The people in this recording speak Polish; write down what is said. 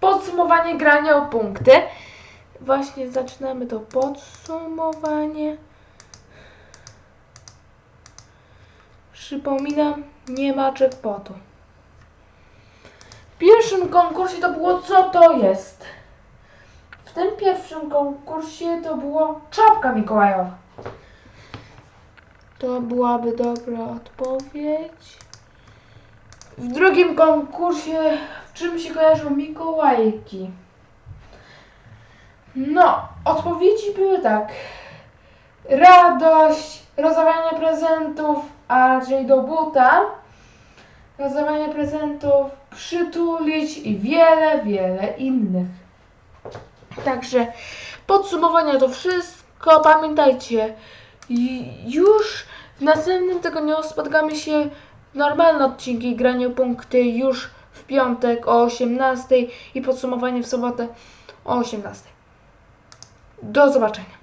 podsumowanie grania o punkty. Właśnie zaczynamy to podsumowanie. Przypominam, nie ma jackpotu. W pierwszym konkursie to było co to jest. W tym pierwszym konkursie to było czapka Mikołajowa. To byłaby dobra odpowiedź. W drugim konkursie czym się kojarzą Mikołajki? No, odpowiedzi były tak. Radość, rozdawanie prezentów, a raczej do buta. Rozdawanie prezentów, przytulić i wiele, wiele innych. Także podsumowanie to wszystko. Pamiętajcie, już w następnym tygodniu spotkamy się normalne odcinki granie o punkty już piątek o 18 i podsumowanie w sobotę o 18. Do zobaczenia.